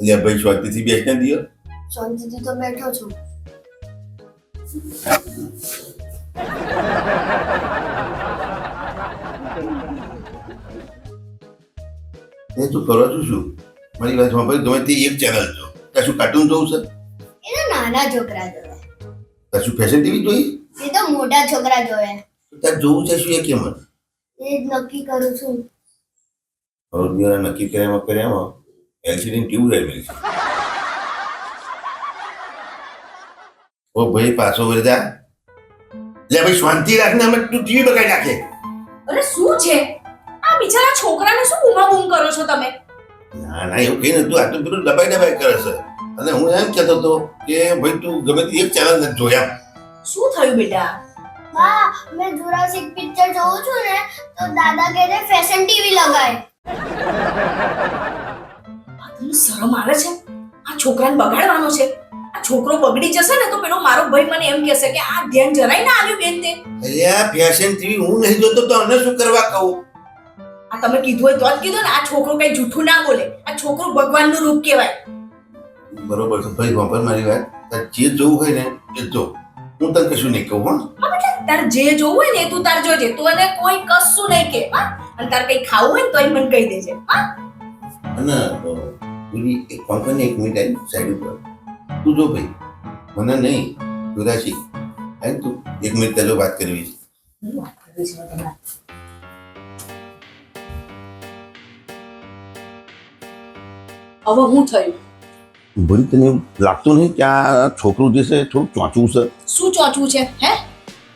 એટલે ભાઈ શાંતિથી બેસને દિયો? શાંતિથી તો બેઠો છું. એ તું કરો છું શું? મારી વાત સાંભળી ગમે તે એક ચેનલ જો. કશું કાર્ટૂન જોવું છે? એ તો નાના છોકરા જોવે. કશું ફેશન ટીવી જોઈ? એ તો મોટા છોકરા જોવે. તાર જોવું છે શું એ કેમ? એ જ નક્કી કરું છું. હવે નક્કી કર્યામાં કર્યામાં એલસીડી ટ્યુબ રહેલી છે ઓ ભાઈ પાછો વરદા લે ભાઈ શાંતિ રાખને અમે તું ટીવી બગાડી નાખે. અરે શું છે? આ બિચારા છોકરાને શું બૂમા બૂમ કરો છો તમે? ના ના એવું કઈ નતું આ તો પેલું દબાઈ દબાઈ કરે છે. અને હું એમ કહેતો હતો કે ભાઈ તું ગમે તે એક ચેનલ નથી જોયા. શું થયું બેટા? હા મેં જુરાસિક પિક્ચર જોઉં છું ને તો દાદા કહે છે ફેશન ટીવી લગાય. તમને શરમ આવે છે? આ છોકરાને બગાડવાનો છે? આ છોકરો બગડી જશે ને તો પેલો મારો ભાઈ મને એમ કહેશે કે આ ધ્યાન જરાય ના આવ્યું બેન તે. અલ્યા ફેશન ટીવી હું નહીં જોતો તો અમને શું કરવા કહું? આ તમે કીધું હોય તો જ કીધું ને આ છોકરો કઈ જૂઠું ના બોલે. આ છોકરો ભગવાનનું રૂપ કહેવાય. બરોબર છે ભાઈ વાપર મારી વાત. તાર જે જોવું હોય ને એ જો. હું તને કશું નહીં કહું હા. તાર જે જોવું હોય ને તું તાર જોજે. તું એને કોઈ કશું નહીં કે હા. અને તાર કઈ ખાવું હોય ને તોય મને કહી દેજે હા. અને પેલી એક પંકજને એક મિનિટ આવી સાઈડ ઉપર? તું જો ભાઈ. મને નહીં દુરાશી આય તું એક મિનિટ તારો વાત કરવી છે. હવે હું થયું? ભરી તને લાગતું નહીં કે આ છોકરું જે છે થોડું ચોંચવું છે. શું ચોચવું છે હે?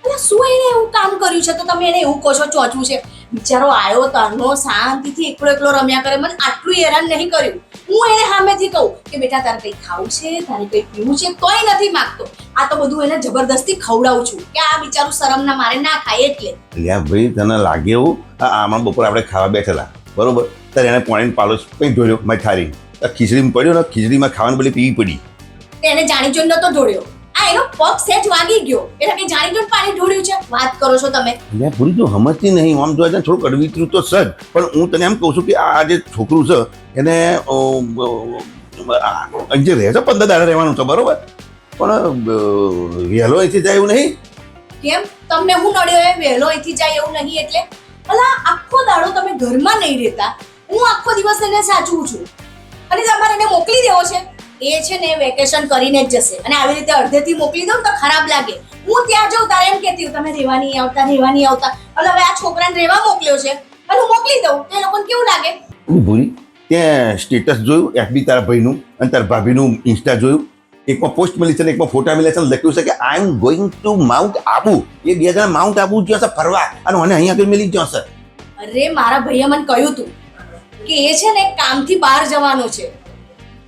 અને શું એને એવું કામ કર્યું છે? તો તમે એને એવું કહો છો ચોંચવું છે. બિચારો આવ્યો તરનો શાંતિથી એકલો એકલો રમ્યા કરે. મને આટલું હેરાન નહીં કર્યું. હું એને સામેથી કહું કે બેટા તારે કંઈ ખાવું છે તારે કંઈ પીવું છે તોય નથી માગતો. આ તો બધું એને જબરદસ્તી ખવડાવું છું કે આ બિચારું શરમના મારે ના ખાય એટલે. લ્યા ભાઈ તને લાગે એવું? આમાં બપોર આપણે ખાવા બેઠેલા. બરોબર? ત્યારે એને પાણીનો પાલો કંઈ ઢોળ્યો મેં ઠારી ખીચડીમાં પડ્યો ને ખીચડીમાં ખાવાનું બધી પીવી પડી. એને જાણી જોઈને નતો ઢોળ્યો. આ એનો પગ સેજ વાગી ગયો. એટલે કે જાણી જોઈને પાણી ઢોળ્યું છે. વાત કરો છો તમે. મેં પૂરી તું સમજતી નહીં. આમ જોવા જાય થોડું થોડુંક અડવિતરું તો સજ પણ હું તને એમ કહું છું કે આ જે છોકરું છે એને જે રહે છે પંદર દાડા રહેવાનું છે બરોબર? પણ વહેલો અહીંથી જાય એવું નહીં? કેમ? તમને હું નડ્યો એ વહેલો અહીંથી જાય એવું નહીં એટલે? ભલા આખો દાડો તમે ઘરમાં નહીં રહેતા. હું આખો દિવસ એને સાચવું છું. અને તમારે એને મોકલી દેવો છે. એ છે ને વેકેશન કરીને જ જશે. અને આવી રીતે અડધેથી મોકલી દઉં તો ખરાબ લાગે. હું ત્યાં જઉં તારે એમ કહેતી તમે રહેવા નહીં આવતા રહેવા નહીં આવતા. અને હવે આ છોકરાને રહેવા મોકલ્યો છે. અને હું મોકલી દઉં. તો એ લોકોને કેવું લાગે? ભૂરી ત્યાં સ્ટેટસ જોયું એફબી તારા ભાઈનું અને તારા ભાભીનું ઇન્સ્ટા જોયું. એકમાં પોસ્ટ મળી છે એકમાં ફોટા મળ્યા છે લખ્યું છે કે I am going to mount Abu એ બે જણા માઉન્ટ આબુ છે ફરવા. અને મને અહીંયા આગળ ગયો છે અરે મારા ભાઈએ મને કહ્યું તું કે એ છે ને કામથી બહાર જવાનું છે.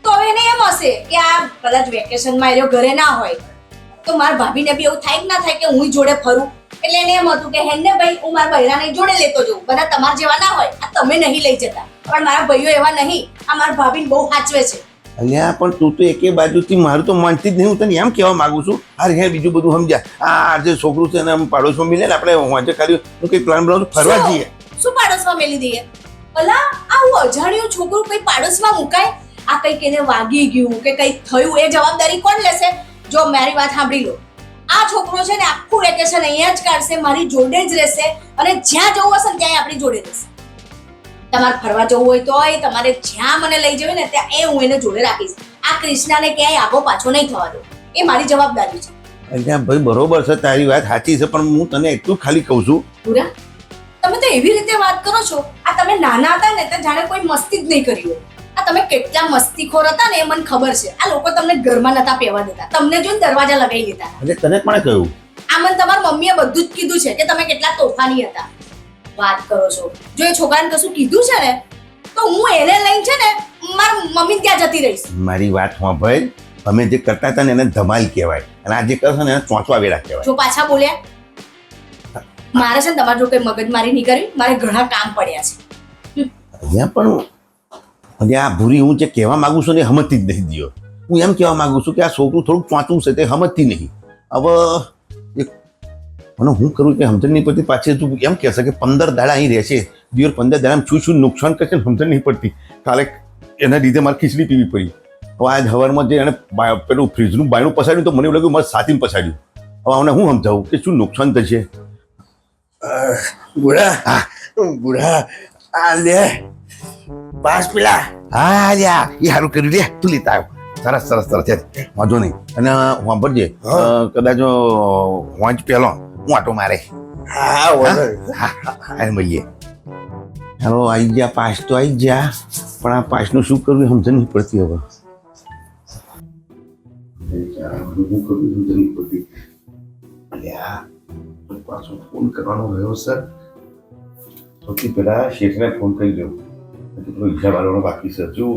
તો હવે એને એમ હશે કે આ કદાચ વેકેશનમાં એ ઘરે ના હોય. તો મારા ભાભીને બી એવું થાય કે ના થાય કે હું જોડે ફરું? એટલે એને એમ હતું કે હેને ભાઈ હું મારા બૈરાને જોડે લેતો જઉં. બધા તમારા જેવા ના હોય. આ તમે નહીં લઈ જતા. પણ મારા ભાઈઓ એવા નહીં. આ મારા ભાભીને બહુ સાચવે છે. અલ્યા પણ તું તો એકે બાજુથી મારું તો માનતી જ નહીં. હું તને એમ કહેવા માંગુ છું અરે હે બીજું બધું સમજ્યા. આ જે છોકરું છે એને પાડોશમાં મિલે ને આપણે વાંચે કર્યું હું કંઈક પ્લાન બનાવું ફરવા? જઈએ. શું પાડોશમાં મેલી દઈએ? ભલા આવું અજાણ્યું છોકરું કંઈ પાડોશમાં મુકાય? આ કંઈક એને વાગી ગયું કે કંઈક થયું એ જવાબદારી કોણ લેશે? જો મારી વાત સાંભળી લો. આ છોકરો છે ને આખું વેકેશન અહીંયા જ કાઢશે મારી જોડે જ રહેશે અને જ્યાં જવું હશે ને ત્યાં આપણી જોડે રહેશે. તમારે ફરવા જવું હોય તો એ તમારે જ્યાં મને લઈ જવું ને ત્યાં એ હું એને જોડે રાખીશ. આ કૃષ્ણાને ક્યાંય આગો પાછો નહીં થવા દો. એ મારી જવાબદારી છે. અહીંયા ભાઈ બરોબર છે તારી વાત સાચી છે પણ હું તને એટલું ખાલી કહું છું. પૂરા તમે તો એવી રીતે વાત કરો છો. આ તમે નાના હતા ને તો જાણે કોઈ મસ્તી જ નહીં કરી હોય. આ તમે કેટલા મસ્તીખોર હતા ને એ મને ખબર છે. આ લોકો તમને ઘરમાં નતા પહેવા દેતા. તમને જો દરવાજા લગાવી દેતા. એટલે તને પણ કહ્યું? આ મને તમારી મમ્મીએ બધું જ કીધું છે કે તમે કેટલા તોફાની હતા. વાત કરો છો. જો એ છોકરાને કશું કીધું છે ને તો હું એને લઈને છે ને મારા મમ્મી ત્યાં જતી રહીશ. મારી વાત ભાઈ. અમે જે કરતા હતા ને એને ધમાલ કહેવાય. અને આ જે કરશે ને એને ચોંચવા વેળા કહેવાય. જો પાછા બોલ્યા. મારે છે ને તમારે જો કઈ મગજમારી નહીં કરવી મારે ઘણા કામ પડ્યા છે. અહીંયા પણ અને આ ભૂરી હું જે કહેવા માગું છું ને સમજતી જ નહીં દિયો હું એમ કહેવા માંગુ છું કે આ છોકરું થોડુંક ચોંચું છે તે હમતી નહીં. હવે એક મને હું કરું કે નહીં પડતી પાછી તું એમ કહેશે કે પંદર દાડા અહીં રહેશે. દિવસ પંદર દાડામાં છું છું નુકસાન કરશે ને સમજણ નહીં પડતી. કાલે એના લીધે મારે ખીચડી પીવી પડી. હવે આજ હવારમાં જે એને પેલું ફ્રીજનું બાયણું પસાડ્યું તો મને એવું લાગ્યું મારે સાથી પસાડ્યું હવે આને હું સમજાવું કે શું નુકસાન થશે? બુઢા. બુઢા આ લે. પાસ પેલા. હા લ્યા એ સારું કર્યું લે તું લેતા આવ્યો સરસ સરસ સરસ છે વાંધો નહીં. અને વાંભરજે કદાચ વાંચ પહેલો હું આટો મારે. હા હા હા? મળીએ. ચાલો આવી ગયા પાસ તો આવી ગયા પણ આ પાસનું શું કરવું સમજ નહીં પડતી હવે. શું કરવું સમજ નહીં પડતી પાછો ફોન કરવાનો રહ્યો સર. સૌથી પહેલા શેઠને ફોન કરી દઉં. હિસાબ વાળવાનો બાકી સર જો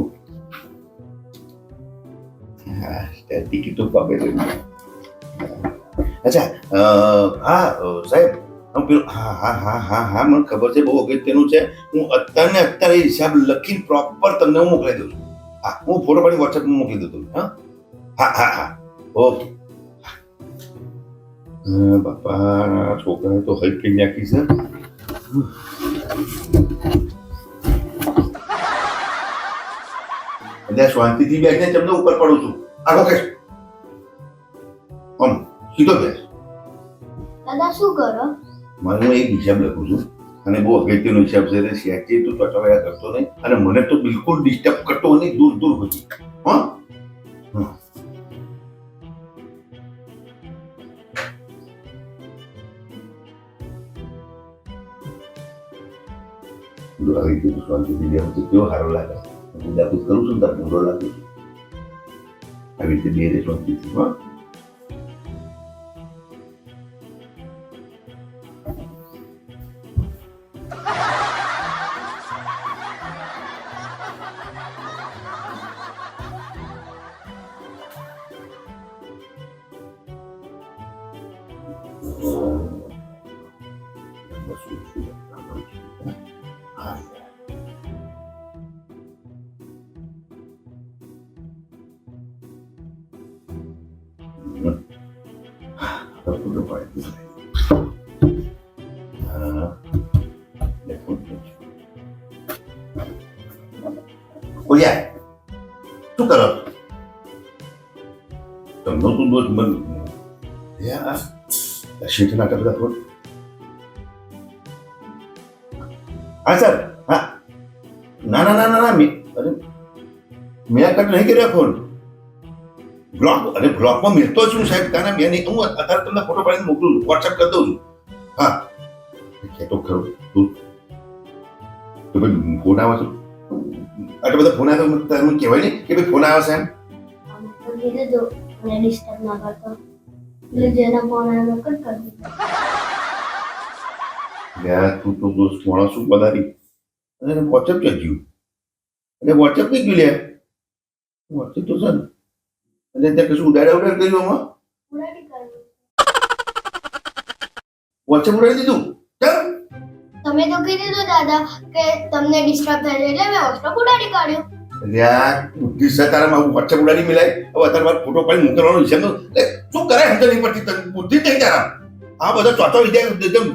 હા ટિકિટો પાપે અચ્છા હા સાહેબ હું પેલું હા હા હા હા હા મને ખબર છે બહુ અગત્યનું છે હું અત્યારે અત્યારે હિસાબ લખીને પ્રોપર તમને હું મોકલાઈ દઉં છું હા હું ફોટો પાડી વોટ્સએપમાં મોકલી દઉં છું હા હા હા હા ઓકે બાપા છોકરા તો હઈ કરી નાખી છે એટલે શાંતિથી બેસને તમને ઉપર પડું છું. આગો કે ઓમ સીધો બેસ દાદા શું કરો? મારે એક હિસાબ લખું છું. અને બહુ અગત્યનો હિસાબ છે એટલે શેઠી તો ચોટાવાયા કરતો નહીં. અને મને તો બિલકુલ ડિસ્ટર્બ કરતો નહીં દૂર દૂર હા હા. બોલો, આવી રીતે શાંતિથી બેહું તો કેવો સારો લાગે પૂજા પૂજ કરું છું ને ત્યારે બુરો લાગે છે. બે રે શાંતિથી હા. ઓયા શું કરો તમને તું દોષ મન યા શીટ નાટક બધા થોડ હા સર હા ના ના ના ના, મેં અરે, મેં કટ નહીં કર્યો ફોન બ્લોક અને બ્લોકમાં મિલતો છું સાહેબ, તારા મેં નહીં, હું અત્યારે તમને ફોટો પાડીને મોકલું છું વોટ્સએપ કરી દઉં છું. હા. કહેતો ખરો. તું તો ભાઈ ફોન આવે છે આટલા બધા ફોન આવે તારે કહેવાય નહીં કે ભાઈ ફોન આવે છે એમ તો ના દોસ્ત માણસ શું પધારી. અને વોટ્સએપ ગયું? એટલે વોટ્સએપ કઈ ગયું લે? વોટ્સએપ તો સર. અને ત્યાં કશું ઉડાડ્યા ઉડાડ કર્યું આમાં? વચ્ચે ઉડાડી દીધું? ચાલ તમે તો કહી દીધું દાદા કે તમને ડિસ્ટર્બ થાય છે એટલે મેં હોસ્ટેલ ઉડાડી કાઢ્યું. લ્યા બુદ્ધિ તારામાં ઉડાડી મિલાય. હવે અત્યારે મારે ફોટો પાડી મોકલવાનો છે એટલે શું કરે સમજ નહીં પડતી તને બુદ્ધિ નહીં તારા આ બધો ચોથો વિદ્યા એકદમ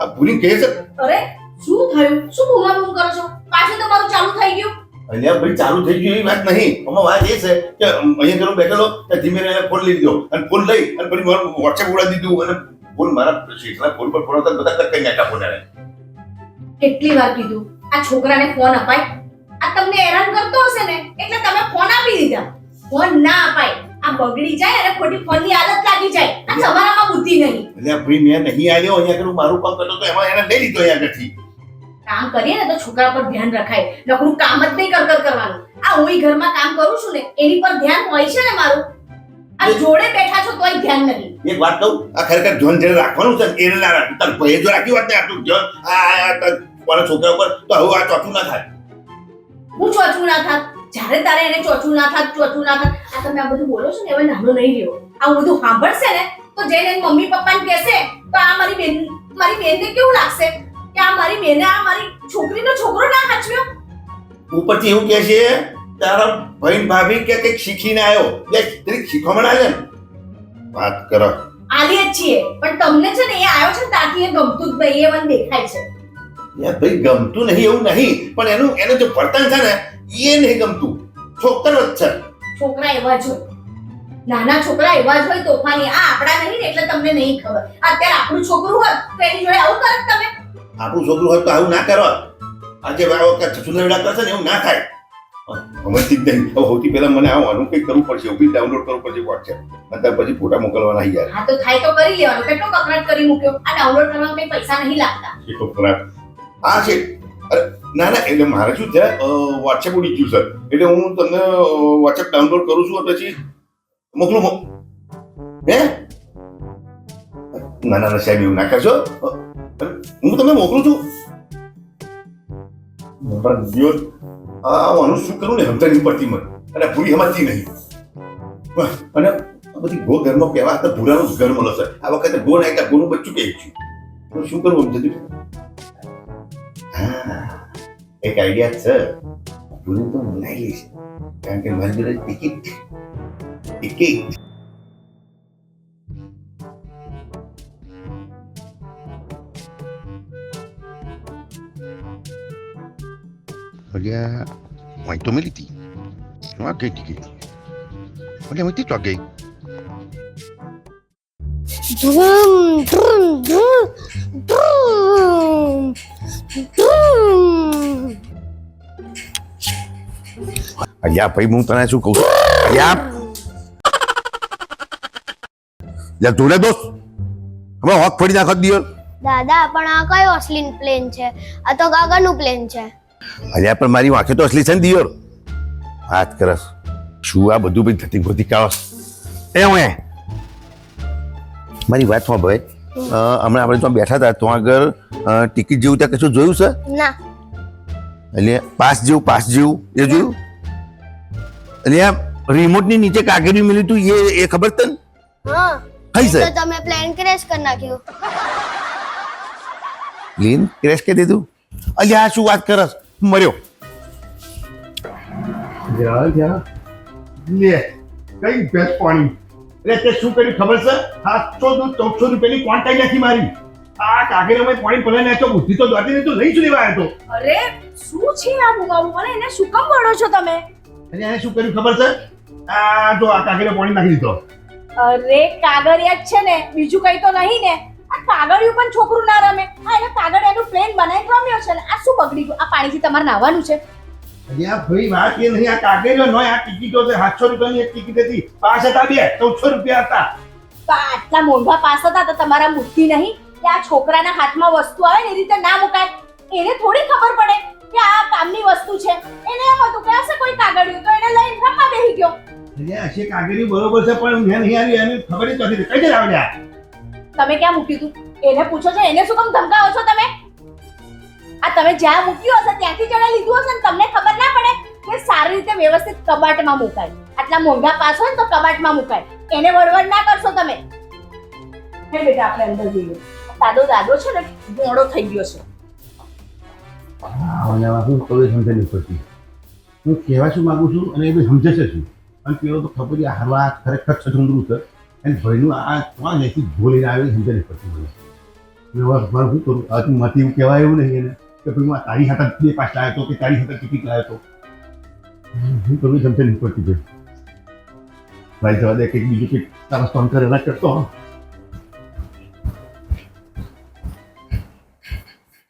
આ ભૂલી કહે છે? અરે શું થયું? શું બૂમા બૂમ કરો છો? પાછું તમારું ચાલુ થઈ ગયું. અહીંયા ભાઈ ચાલુ થઈ ગયું એવી વાત નહીં. આમાં વાત એ છે કે અહીંયા ઘરે બેઠેલો ધીમે રહીને ફોન લઈ લીધો. અને ફોન લઈ અને પછી મારું વોટ્સએપ ઉડાડી દીધું. અને ફોન મારા શેઠના ફોન પર ફોન હતા બધા કઈ નાખ્યા ફોન કેટલી વાર કીધું? આ છોકરાને ફોન અપાય? આ તમને હેરાન કરતો હશે ને? એટલે તમે ફોન આપી દીધા. ફોન ના અપાય. આ બગડી જાય અને ખોટી ફોનની આદત લાગી જાય. આ તમારામાં બુદ્ધિ નહીં. એટલે ભાઈ મેં નહીં આવ્યો અહીંયા ઘરે મારું કામ કરતો તો એમાં એને લઈ લીધો અહીંયા આગળથી. કામ કરીએ ને તો છોકરા પર ધ્યાન રખાય. નકરું કામ જ નહીં કર કર કરવાનું. આ હું ઘરમાં કામ કરું છું ને એની પર ધ્યાન હોય છે ને મારું? આ જોડે બેઠા છો તોય ધ્યાન નથી. એક વાત કહું આ ખરેખર ધ્યાન જેને રાખવાનું છે એને ના રાખ્યું તાર ભાઈએ જો રાખ્યું વાત ને આટલું ધ્યાન આ મારા છોકરા ઉપર તો હવે આ ચોથું ના થાય. હું ચોચું ના થાત? જ્યારે તારે એને ચોચું ના થાત ચોચું ના થાત આ તમે આ બધું બોલો છો ને હવે નાનો નહીં રહ્યો. આ બધું સાંભળશે ને તો જઈને મમ્મી પપ્પાને કહેશે તો આ મારી બેન મારી બેનને કેવું લાગશે? કે આ મારી બેને આ મારી છોકરીનો છોકરો ના હાચવ્યો ઉપરથી એવું કહે છે તારા ભાઈ ભાભી કે કંઈક શીખીને આવ્યો લે તરીક શીખવણ આવે વાત કરો. આલીએ જ છીએ. પણ તમને છે ને એ આવ્યો છે ત્યાંથી એ ગમતું જ ભાઈ એ મને દેખાય છે. યાર ભાઈ ગમતું નહીં એવું નહીં. પણ એનું એનું જે વર્તન છે ને એ નહીં ગમતું. છોકરો જ છે. છોકરા એવા જ હોય. નાના છોકરા એવા જ હોય તોફાની. આ આપણા નહીં ને એટલે તમને નહીં ખબર. અત્યારે આપણું છોકરું હોત તો એની જોડે આવું કરત તમે. આપણું છોકરું હોય તો આવું ના કરો. આજે સુંદર સુંદરડા કરશે ને એવું ના થાય. સમજતી જ નહીં. હવે સૌથી પહેલા મને આવવાનું કંઈક કરવું પડશે. એવું બી ડાઉનલોડ કરવું પડશે વોટ્સએપ અને ત્યાર પછી ફોટા મોકલવાના યાર. હા તો થાય તો કરી લેવાનું. કેટલો કકરાટ કરી મૂક્યો? આ ડાઉનલોડ કરવામાં કંઈ પૈસા નહીં લાગતા. એ તો ખરાબ હા છે. અરે ના ના એટલે મારે શું છે? વોટ્સએપ ઉડી ગયું સર એટલે હું તમને વોટ્સએપ ડાઉનલોડ કરું છું પછી મોકલું હે? ના ના ના સાહેબ એવું ના કરશો. હું તમને મોકલું છું? આ આનું શું કરું ને? સમજાય નહીં પડતી મને. અને ભૂરી સમજતી નહીં. અને આ બધી ગો ઘરમાં કહેવા હતા ભૂરાનું જ ઘર મળે છે. આ વખતે ગો નાખ્યા ગોનું બચ્ચું કે છું. તો શું કરવું એમ જતું હા, એક આઈડિયા છે. ભૂરી તો મનાઈ લઈશ. કારણ કે મારી જોડે ticket ticket Olha. Não há quem te Olha, mãe, tu alguém. Drum, drum, drum, drum, drum. અલ્યા ભાઈ હું તને શું કહું છું અલ્યા યા તું dos. હવે હોક ફરી નાખો દિયો દાદા પણ આ કયો અસલીન પ્લેન છે આ તો ગાગાનું પ્લેન છે અલ્યા પણ મારી વાંખે તો અસલી છે ને દિયોર. વાત કરસ. શું આ બધું ભાઈ ધતી ગોતી કાવસ એ હું એ મારી વાતમાં ભાઈ. હમણાં આપણે ત્યાં બેઠા હતા તો આગળ ટિકિટ જેવું ત્યાં કશું જોયું છે? ના. એટલે પાસ જેવું પાસ જેવું એ જોયું? એટલે આ રિમોટની નીચે કાગળિયું મળ્યું તું એ એ ખબર તને? હા. તો છે? તમે પ્લાન ક્રેશ કરી નાખ્યો. પ્લેન ક્રેશ કરી દીધું? અલ્યા આ શું વાત કરસ? મર્યો લે કઈ ભેંસ પાણી? એટલે તે શું કર્યું ખબર છે? સાતસો દૂધ ચૌદસો રૂપિયાની ક્વોન્ટાઈ નાખી મારી? આ કાગેરે મેં પાણી ભલે નાખ્યો બુદ્ધિ તો દોતી નહીં તો લઈ શું લેવા આવ્યો તો? અરે શું છે આ મુગાવું મને એને શું કામ વળો છો તમે? અને એને શું કર્યું ખબર છે? આ જો આ કાગેરા પાણી નાખી દીધો. અરે કાગરિયા જ છે ને બીજું કઈ તો નહીં ને. કાગળિયું પણ છોકરું ના રમે. આ એને કાગળ એનું પ્લેન બનાવી રમ્યો છે આ શું બગડી ગયું? આ પાણીથી તમારે નાવાનું છે? અહીંયા ભાઈ વાત એ નહીં. આ કાગેરીઓ નો આ ટિકિટો છે. 700 રૂપિયાની એક ટિકિટ હતી. પાસ હતા બે 1400 રૂપિયા હતા. આટલા મોંઘા પાસ હતા તો તમારા બુદ્ધિ નહીં? કે આ છોકરાના હાથમાં વસ્તુ આવે ને એ રીતે ના મુકાય? એને થોડી ખબર પડે કે આ કામની વસ્તુ છે. એને એમ હતું કે હશે કોઈ કાગળિયું તો એને લઈને રમવા બેહી ગયો. અહીંયા હશે કાગળિયું બરોબર છે પણ મેં નહીં આવી એની ખબર જ નથી. કઈ જ આવ્યા તમે ક્યાં મૂક્યું હતું એને પૂછો છો એને શું કામ ધમકાવો છો તમે? આ તમે જ્યાં મૂક્યું હશે ત્યાંથી જણે લીધું હશે ને તમને ખબર ના પડે કે સારી રીતે વ્યવસ્થિત કબાટમાં મુકાય. આટલા મોંઘા પાસ હોય ને તો કબાટમાં મુકાય. એને વળવડ ના કરશો તમે. હે બેટા આપણે અંદર જઈએ. દાદો દાદો છે ને મોડો થઈ ગયો છે. અને હું કોઈ સમજે નહીં પડતી હું કહેવા શું માગું છું અને એ બી સમજે છે શું? અને પેલો તો ખબર હારવા ખરેખર છછુંદરું છે. અને ભાઈનું આ ત્રણ અહીંથી બોલીને આવે સમજે નહીં પડતી મને હવે મારે શું કરું? તું માંથી એવું કહેવાય એવું નહીં એને, કે ભાઈ હું તારી હાથે બે પાસ લાવ્યો હતો કે તારી હાથે ટિકિટ લાવ્યો હતો હું કરું? સમજે નહીં પડતી ભાઈ. ભાઈ જવા દે કંઈક બીજું કંઈક તારા સ્ટોન કરેલા કરતો